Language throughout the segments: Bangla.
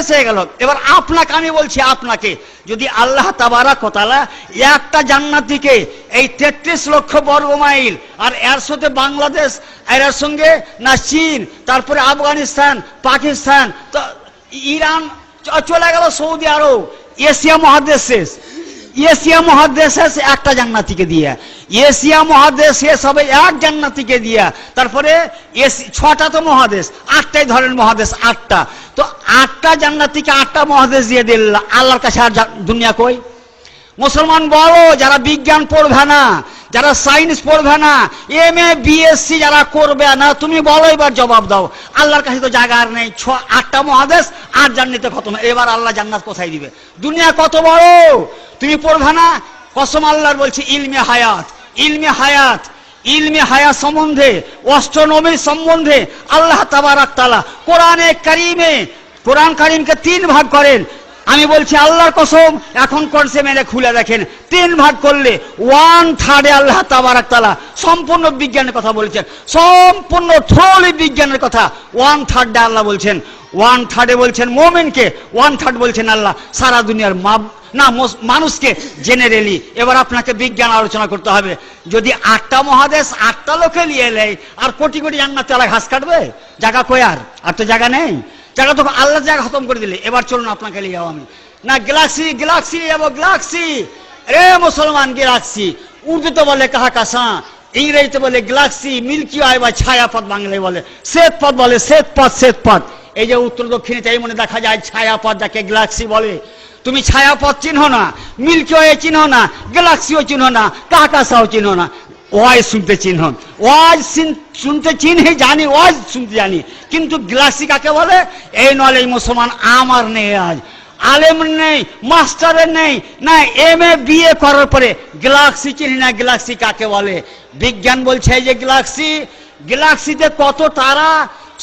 এসে গেল। এবার আপনাকে আমি বলছি আপনাকে, যদি আল্লাহ তাবারা কোতালা একটা জান্নাতিকে এই তেত্রিশ লক্ষ বর্গ মাইল, আর এর সাথে বাংলাদেশ, এর সঙ্গে না চীন, তারপরে আফগানিস্তান, পাকিস্তান ইরান চলে গেল সৌদি আরব, এশিয়া মহাদেশ শেষ। এশিয়া মহাদেশ শেষ একটা জান্নাতিকে দিয়া, এশিয়া মহাদেশ শেষ হবে এক জান্নাতিকে দিয়া, তারপরে ছটা তো মহাদেশ, আটটাই ধরেন মহাদেশ, আটটা। তো আটটা জান্নাতিকে আটটা মহাদেশ দিয়ে দিল, আল্লাহর কাছে আর দুনিয়া কই? মুসলমান বলো যারা বিজ্ঞান পড়বে না যারা সায়েন্স পড়বে না এম এ বিএসসি যারা করবে না, তুমি বলো এবার জবাব দাও। আল্লাহর কাছে তো জায়গা আর নেই, ছ, আটটা মহাদেশ আর জান্নাতে খতম এবার আল্লাহ জান্নাত কোথায় দিবে? দুনিয়া কত বড়? তুমি পড়বে না? কসম আল্লাহর বলছি, ইলমে হায়াত ইলমে হায়াত ইলমে হায়াত সম্বন্ধে অস্ট্রোনমির সম্বন্ধে আল্লাহ তাবারাক তালা কোরআনে কারিমে, কোরআন কারিমকে তিন ভাগ করেন। আমি বলছি, আল্লাহর কসম, এখন করছে মেরে খুলে দেখেন। তিন ভাগ করলে ওয়ান থার্ডে আল্লাহ তাবারাক তালা সম্পূর্ণ বিজ্ঞানের কথা বলছেন। সম্পূর্ণ থ্রোলি বিজ্ঞানের কথা। ওয়ান থার্ডে আল্লাহ বলছেন। ওয়ান থার্ডে বলছেন মোমেনকে ওয়ান থার্ড বলছেন আল্লাহ, সারা দুনিয়ার মাপ না মানুষকে জেনারেলি এবার আপনাকে বিজ্ঞান আলোচনা করতে হবে। যদি আটটা মহাদেশ, আটটা লোকে নিয়ে নেয়, আর কোটি কোটি জান্নাতে আল্লাহ ঘাস কাটবে? জায়গা কই আর? আর তো জায়গা নেই। জায়গা তো আল্লাহ জায়গা খতম করে দিলে। এবার চলুন আপনাকে নিয়ে আমি। না, গ্যালাক্সি গ্যালাক্সি যাব গ্যালাক্সি। রে মুসলমান, গ্যালাক্সি। উর্দুতে বলে কাহা কাসা, ইংরেজিতে বলে গ্যালাক্সি, মিল্কি ওয়ে বা ছায়াপথ বাংলায় বলে। শ্বেত পথ বলে শ্বেত পথ শ্বেত পথ। এই যে উত্তর দক্ষিণে তাই মনে দেখা যায় ছায়াপথ যাকে গ্যালাক্সি বলে। তুমি ছায়াপথ চিহ্ন না মিল্কি ওয়ে চিহ্ন না, গ্যালাক্সিও চিহ্ন না কাকাসাও চিহ্ন না। ওয়াজ শুনতে চিহ্ন। ওয়াজ শুনতে চিনহি জানি ওয়াজ শুনতে জানি। কিন্তু গ্লাসি কাকে বলে? এই নলেজ মুসলমান আমার নেই আজ। আলেম নেই মাস্টারের নেই, না এম এ বিএ করার পরে গ্যালাক্সি চিনি না গ্যালাক্সি কাকে বলে? বিজ্ঞান বলছে যে গ্যালাক্সি গ্যালাক্সিতে কত তারা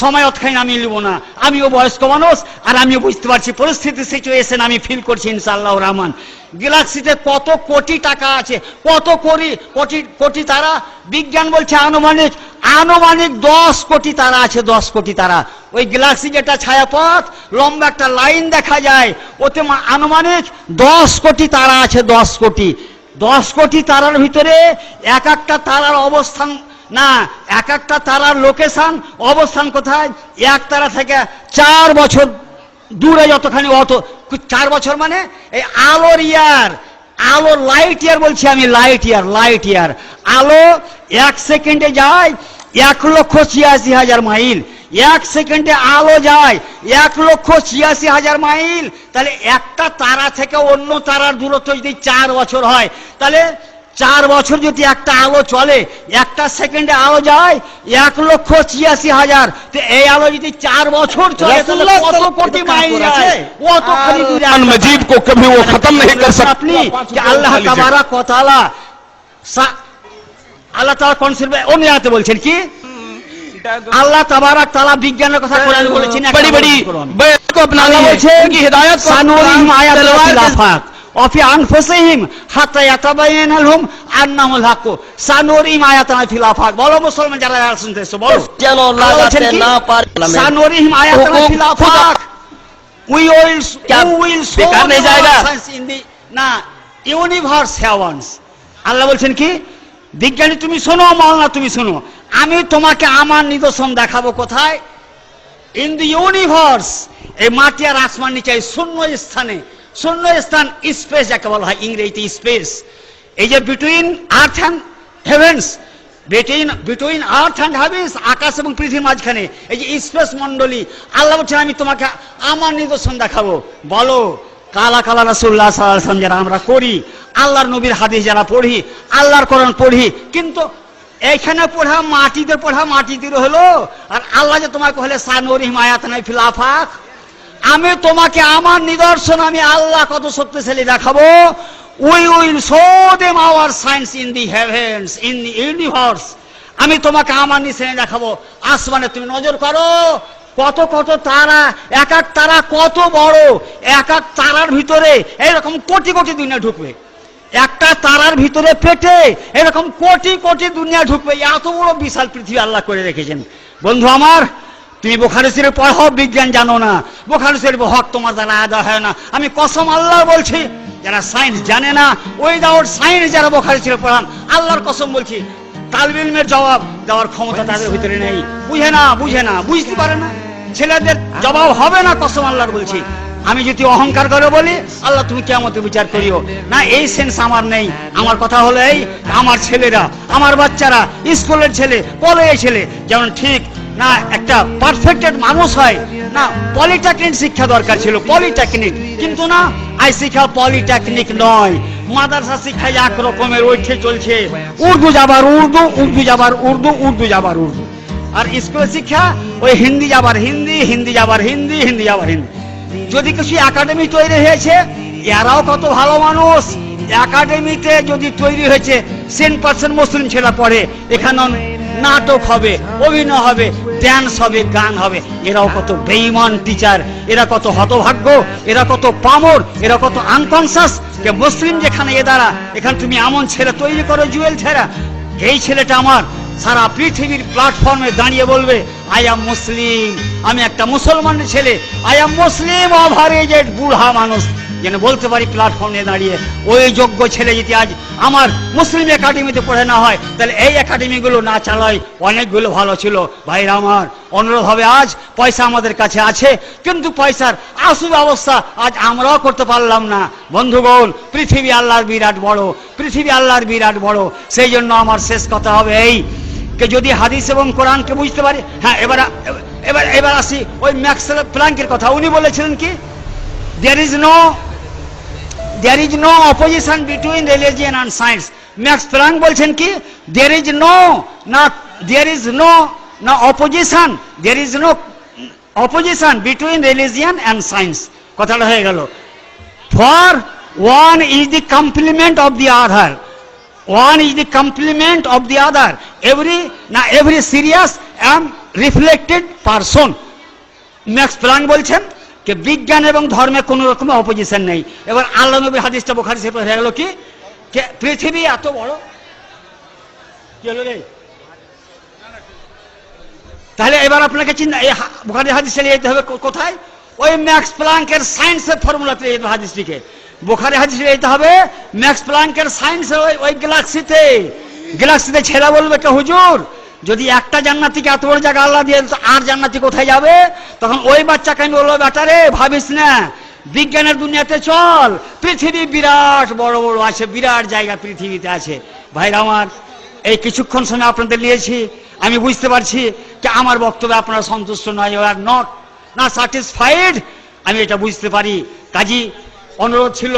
সময় অতখানি আমি নিব না। আমিও বয়স্ক মানুষ, আর আমিও বুঝতে পারছি পরিস্থিতি সিচুয়েশন আমি ফিল করছি ইনশাল্লাহ রহমান। গ্যালাক্সিতে কত কোটি টাকা আছে, কত কোটি কোটি কোটি তারা? বিজ্ঞান বলছে আনুমানিক আনুমানিক দশ কোটি তারা আছে, দশ কোটি তারা। ওই গ্যালাক্সি যেটা ছায়াপথ, লম্বা একটা লাইন দেখা যায়, ওতে আনুমানিক দশ কোটি তারা আছে, দশ কোটি। দশ কোটি তারার ভিতরে এক একটা তারার অবস্থান না, এক একটা তারার লোকেশন, অবস্থান কোথায়? এক তারা থেকে চার বছর দূরে যতখানি অত, চার বছর মানে এই আলোর ইয়ার, আলো লাইট ইয়ার বলছি আমি লাইট ইয়ার লাইট ইয়ার আলো এক সেকেন্ডে যায় এক লক্ষ ছিয়াশি হাজার মাইল। এক সেকেন্ডে আলো যায় এক লক্ষ ছিয়াশি হাজার মাইল। তাহলে একটা তারা থেকে অন্য তারার দূরত্ব যদি চার বছর হয়, তাহলে চার বছর যদি একটা আলো চলে একটা সেকেন্ডে আলো যায় এক লক্ষ ছিয়াশি হাজার তো এই আলো যদি চার বছর চলে তাহলে রসুল্লাহ কত সাল্লাল্লাহু কোটি আলাইহি মাইল ওয়াসাল্লাম আছে কতখানি দূরে कुरान আছে। मजीद को कभी वो खत्म नहीं कर सकता আপনি যে আল্লাহ তাবারা কথালা আল্লাহ তাআলা কনসেপ্ট অন্য আয়াতে বলছেন কি আল্লাহ তাবারাক তাআলা বিজ্ঞানের কথা কোরআনে বলেছেন একটা बड़ी बड़ी কোরআন। बैत को अपनानी আল্লাহ है বলছেন उनकी हिदायत को সানুরিহিম আয়াতিনা तलवार অফি আনফুসিহিম হাত্তা হুম আয়াতানা ফিল আফাক বলো মুসলমান যারা শুনতেছো বলো যেন লাগাতে না পারে আয়াতানা ফিল আফাক উই উইল উইল জায়গা না ইউনিভার্স হ্যাভান্স আল্লাহ বলছেন কি? বিজ্ঞানী তুমি শোনো মাওলানা তুমি শোনো। আমি তোমাকে আমার নিদর্শন দেখাবো কোথায়? ইন দি ইউনিভার্স এই মাটি আর আসমান নিচে শূন্য স্থানে। শূন্য স্থান স্পেস যাকে বলা হয় ইংরেজিতে স্পেস। এই যে between earth and heavens between between earth and heavens আকাশ এবং পৃথিবীর মাঝখানে, এই যে স্পেস মন্ডলী আল্লাহ বলছেন, আমি তোমাকে আমার নিদর্শন দেখাবো। বলো, কালা কালা রাসুল্লাহ সাল্লাম যারা আমরা করি আল্লাহর নবীর হাদিস যারা পড়ি, আল্লাহর কোরআন পড়ি, কিন্তু এইখানে পড়া মাটিতে পড়া মাটিতে হলো, আর আল্লাহ যে তোমাকে হলে সানুরি হিমায়াত নাই ফিলাফাক আমি তোমাকে আমার নিদর্শন, আমি আল্লাহ কত শক্তিশালী দেখাবো। We will show them our science in the heavens, in the universe, আমি তোমাকে আমার নিশানে দেখাবো। আসমানে তুমি নজর করো, কত কত তারা, এক এক তারা কত বড়, এক এক তারার ভিতরে এরকম কোটি কোটি দুনিয়া ঢুকবে। একটা তারার ভিতরে পেটে এরকম কোটি কোটি দুনিয়া ঢুকবে, এত বড় বিশাল পৃথিবী আল্লাহ করে রেখেছেন। বন্ধু আমার তুমি বোখারি শরীফ পড়াও বিজ্ঞান জানো না। বোখারি শরীফ হক তোমার দ্বারা আদায় হয় না। আমি কসম আল্লাহ বলছি, যারা সায়েন্স জানে না উইদাউট সায়েন্স যারা বোখারি শরীফ পড়ান, আল্লাহর কসম বলছি তালব ইলমের জবাব দেওয়ার ক্ষমতা তাদের ভিতরে নেই। বুঝে না বুঝে না, বুঝতে পারে না। ছেলেদের জবাব হবে না, কসম আল্লাহর বলছি। আমি যদি অহংকার করে বলি, আল্লাহ তুমি কেমন বিচার করিও। না, এই সেন্স আমার নেই। আমার কথা হলো এই, আমার ছেলেরা, আমার বাচ্চারা, স্কুলের ছেলে, কলেজের ছেলে, যেমন ঠিক না, একটা পারফেক্টেড মানুষ হয়। না পলিটেকনিক শিক্ষা দরকার ছিল পলিটেকনিক কিন্তু না, আই শিক্ষা পলিটেকনিক নয়। মাদ্রাসা শিক্ষা এক রকমের ওইঠে চলছে। উর্দু যাবার উর্দু উর্দু যাবার উর্দু উর্দু যাবার উর্দু। আর স্কুল শিক্ষা, ওই হিন্দি যাবার হিন্দি হিন্দি যাবার হিন্দি হিন্দি যাবার হিন্দি। যদি কিছু একাডেমি তৈরি হয়েছে, এরাও কত ভালো মানুষ। একাডেমিতে যদি তৈরি হয়েছে সেন পার্সেন্ট মুসলিম ছেলে পড়ে, এখানে নাটক হবে, অভিনয় হবে ড্যান্স হবে, গান হবে। এরাও কত বেইমান টিচার এরা কত হতভাগ্য, এরা কত পামর, এরা কত আনকনসাস যে মুসলিম যেখানে এ দ্বারা, এখানে তুমি এমন ছেলে তৈরি করো, জুয়েল ছেড়া। এই ছেলেটা আমার সারা পৃথিবীর প্ল্যাটফর্মে দাঁড়িয়ে বলবে আই এম মুসলিম আমি একটা মুসলমানের ছেলে আই এম মুসলিম ওভারেজেড বুড়া মানুষ। যেন বলতে পারি প্ল্যাটফর্মে দাঁড়িয়ে, ওই যোগ্য ছেলে যদি আজ আমার মুসলিম একাডেমিতে পড়ে না হয়, তাহলে এই একাডেমিগুলো না চালায় অনেকগুলো ভালো ছিল। ভাইরা আমার অনুরোধ হবে আজ পয়সা আমাদের কাছে আছে, কিন্তু পয়সার আসু ব্যবস্থা আজ আমরাও করতে পারলাম না। বন্ধুগণ, পৃথিবী আল্লাহর বিরাট বড়, পৃথিবী আল্লাহর বিরাট বড়। সেই জন্য আমার শেষ কথা হবে এই, কে যদি হাদিস এবং কোরআনকে বুঝতে পারে হ্যাঁ এবার এবার এবার আসি, ওই ম্যাক্স প্ল্যাঙ্কের কথা। উনি বলেছিলেন কি there is no there is no opposition between religion and science Max Planck বলছেন কি? দেয়ার ইজ নো না দেয়ার ইজ নো না opposition there is no opposition between religion and science কথাটা হয়ে গেল। For one is the complement of the other one is the complement of the other. Every now every serious and reflected person. Max Planck বলছেন যে বিজ্ঞান এবং ধর্মে কোনো রকমের অপোজিশন নেই। এবার আল্লাহ নবীর হাদিসটা বোখারি সে হয়ে গেল কি? পৃথিবী এত বড়? কি হলো রে? তাহলে এবার আপনাকে চিন্তা, এই বুখারী হাদিস চালিয়ে যেতে হবে কোথায়? ওই ম্যাক্স প্লাঙ্কের সায়েন্সের ফর্মুলাতে যেতে হাদিসটিকে। বুখারি হাদিস যেতে হবে, ম্যাক্স প্লাঙ্কের সায়েন্সের ওই ওই গ্যালাক্সিতে গ্যালাক্সিতে ছেলে বলবে কে? হুজুর! যদি একটা জান্নাতিকে এত বড় জায়গা আল্লাহ দিয়ে আর জান্নাতি কোথায় যাবে? তখন ওই বাচ্চাকে আমি বলব, বেটারে, ভাবিস না, বিজ্ঞানের দুনিয়াতে চল। পৃথিবী বিরাট বড় বড় আছে, বিরাট জায়গা পৃথিবীতে আছে। ভাইরা আমার, এই কিছুক্ষণ সময় আপনাদের নিয়েছি। আমি বুঝতে পারছি যে আমার বক্তব্যে আপনারা সন্তুষ্ট নয় আর নট না স্যাটিসফাইড আমি এটা বুঝতে পারি। কাজী, অনুরোধ ছিল,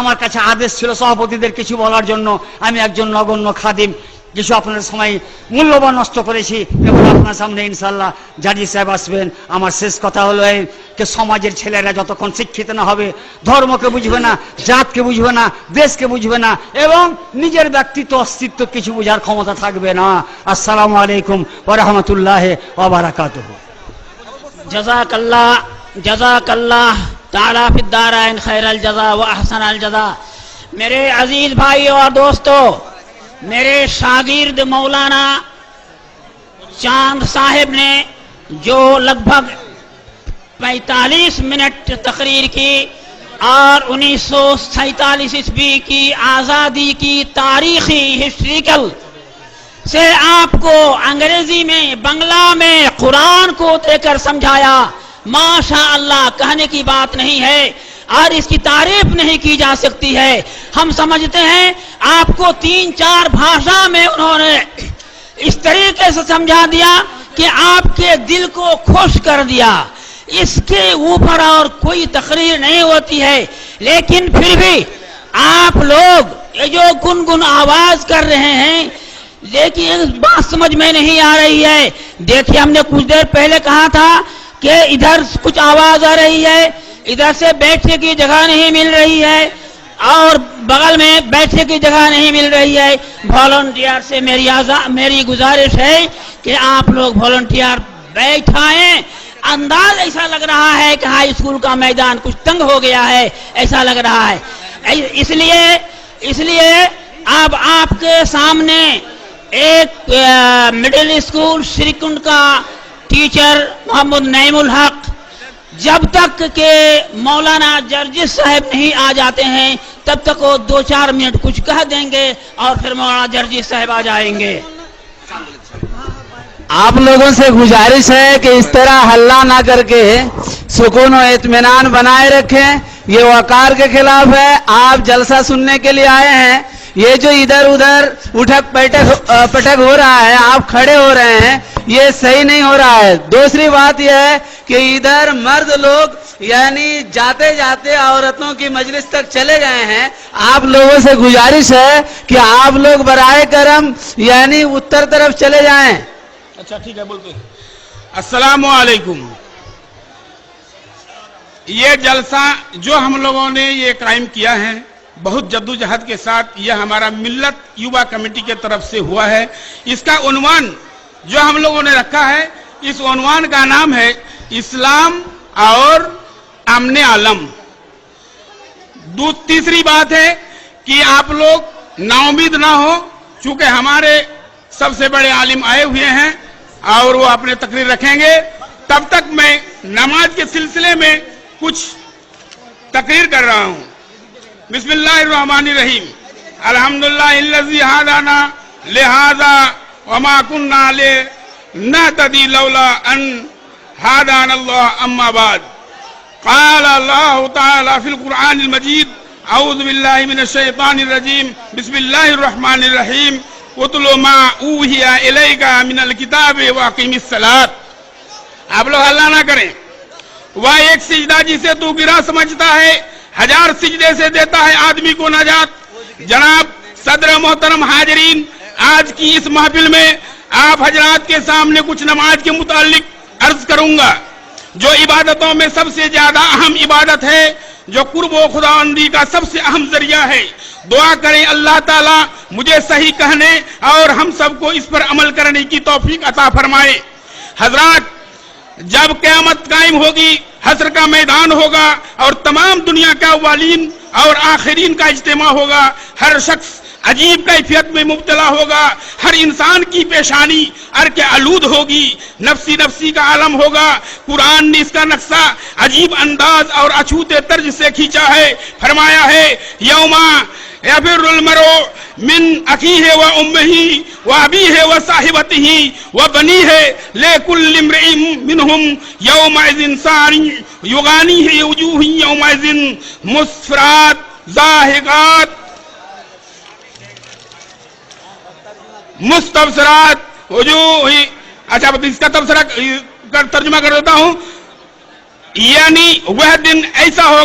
আমার কাছে আদেশ ছিল সভাপতিদের কিছু বলার জন্য। আমি একজন নগণ্য খাদিম। কিছু আপনার সময় মূল্যবান নষ্ট করেছি এবং আপনার সামনে ইনশাল্লাহ জাজি সাহেব আসবেন আমার শেষ কথা হলো এই যে সমাজের ছেলেরা যতক্ষণ শিক্ষিত না হবে ধর্মকে বুঝবে না জাতকে বুঝবে না দেশকে বুঝবে না এবং নিজের ব্যক্তিত্ব অস্তিত্ব কিছু বোঝার ক্ষমতা থাকবে না আসসালামু আলাইকুম ওরহমতুল্লাহ ওবরাকাতুহ जजाक अल्लाह जजाक अल्लाह ताला फिदाराइन खैर अल जजा व अहसन अल जजा मेरे अजीज भाइयों और दोस्तों میرے شاگرد مولانا چاند صاحب نے جو لگ بھگ پینتالیس منٹ تقریر کی اور انیس سو سینتالیس عیسوی کی آزادی کی تاریخی ہسٹریکل سے آپ کو انگریزی میں، بنگلہ میں قرآن کو دے کر سمجھایا ماشاء اللہ کہنے کی بات نہیں ہے۔ اور اس کی تعریف نہیں کی جا سکتی ہے۔ ہم سمجھتے ہیں آپ کو تین چار بھاشا میں انہوں نے اس طریقے سے سمجھا دیا کہ آپ کے دل کو خوش کر دیا۔ اس کے اوپر اور کوئی تقریر نہیں ہوتی ہے۔ لیکن پھر بھی آپ لوگ جو گنگن آواز کر رہے ہیں، لیکن بات سمجھ میں نہیں آ رہی ہے۔ دیکھیے، ہم نے کچھ دیر پہلے کہا تھا کہ ادھر کچھ آواز آ رہی ہے۔ ادھر سے بیٹھنے کی جگہ نہیں مل رہی ہے اور بغل میں بیٹھنے کی جگہ نہیں مل رہی ہے۔ والنٹیئر سے میری میری گزارش ہے کہ آپ لوگ والنٹیئر بیٹھائیں انداز ایسا لگ رہا ہے کہ ہائی اسکول کا میدان کچھ تنگ ہو گیا ہے۔ ایسا لگ رہا ہے۔ اس لیے اس لیے اب آپ کے سامنے ایک مڈل اسکول شریکنڈ کا ٹیچر محمد نعیم الحق جب تک کہ مولانا جرجس صاحب نہیں آ جاتے ہیں، تب تک وہ دو چار منٹ کچھ کہہ دیں گے اور پھر مولانا جرجس صاحب آ جائیں گے۔ آپ لوگوں سے گزارش ہے کہ اس طرح ہلہ نہ کر کے سکون و اطمینان بنائے رکھیں۔ یہ وقار کے خلاف ہے۔ آپ جلسہ سننے کے لیے آئے ہیں۔ یہ جو ادھر ادھر اٹھک پٹک پٹک ہو رہا ہے، آپ کھڑے ہو رہے ہیں۔ یہ صحیح نہیں ہو رہا ہے۔ دوسری بات یہ ہے کہ ادھر مرد لوگ یعنی جاتے جاتے عورتوں کی مجلس تک چلے گئے ہیں۔ آپ لوگوں سے گزارش ہے کہ آپ لوگ برائے کرم یعنی اتر طرف چلے جائیں۔ اچھا ٹھیک ہے، بولتے السلام علیکم۔ یہ جلسہ جو ہم لوگوں نے یہ کرائم کیا ہے، بہت جدوجہد کے ساتھ یہ ہمارا ملت یوبا کمیٹی کے طرف سے ہوا ہے۔ اس کا عنوان جو ہم لوگوں نے رکھا ہے، اس عنوان کا نام ہے اسلام اور امن عالم۔ تیسری بات ہے کہ آپ لوگ ناامید نہ ہو چونکہ ہمارے سب سے بڑے عالم آئے ہوئے ہیں اور وہ اپنے تقریر رکھیں گے۔ تب تک میں نماز کے سلسلے میں کچھ تقریر کر رہا ہوں۔ بسم اللہ الرحمن الرحیم۔ الحمدللہ اللہ لہذا कुन्ना ले नहतदी लौला अन हादान अल्लाह अम्मा बाद قال الله تعالى في القرآن المجيد أعوذ بالله من الشيطان الرجيم بسم الله الرحمن الرحيم واتل ما أوحي إليك من الكتاب وأقيم الصلاة आप लोग हल्ला ना करें वह एक सिजदा जिसे तू गिरा समझता है हजार सिजदे से देता है आदमी को नजात जनाब सदर मोहतरम हाजरीन آج کی اس محفل میں آپ حضرات کے سامنے کچھ نماز کے متعلق عرض کروں گا، جو عبادتوں میں سب سے زیادہ اہم عبادت ہے، جو قرب و خدا اندی کا سب سے اہم ذریعہ ہے۔ دعا کریں اللہ تعالیٰ مجھے صحیح کہنے اور ہم سب کو اس پر عمل کرنے کی توفیق عطا فرمائے۔ حضرات، جب قیامت قائم ہوگی حسر کا میدان ہوگا اور تمام دنیا کا والین اور آخرین کا اجتماع ہوگا، ہر شخص عجیب کیفیت میں مبتلا ہوگا، ہر انسان کی پیشانی ارک آلود ہوگی، نفسی نفسی کا عالم ہوگا۔ قرآن نے اس کا نقصہ عجیب انداز اور اچھوتے طرز سے کھینچا ہے، فرمایا ہے یوما یفر المرو من اکی ہے و امہی و ابی ہے و صاحبت ہی و بنی ہے لے کل امرئی منہم یوم از ساری یغانی ہے وجوہی یوم از مصفرات زاہقات۔ مستبصرات وجوہ اچھا اس کا تبصرہ ترجمہ کر دیتا ہوں۔ یعنی وہ دن ایسا ہوگا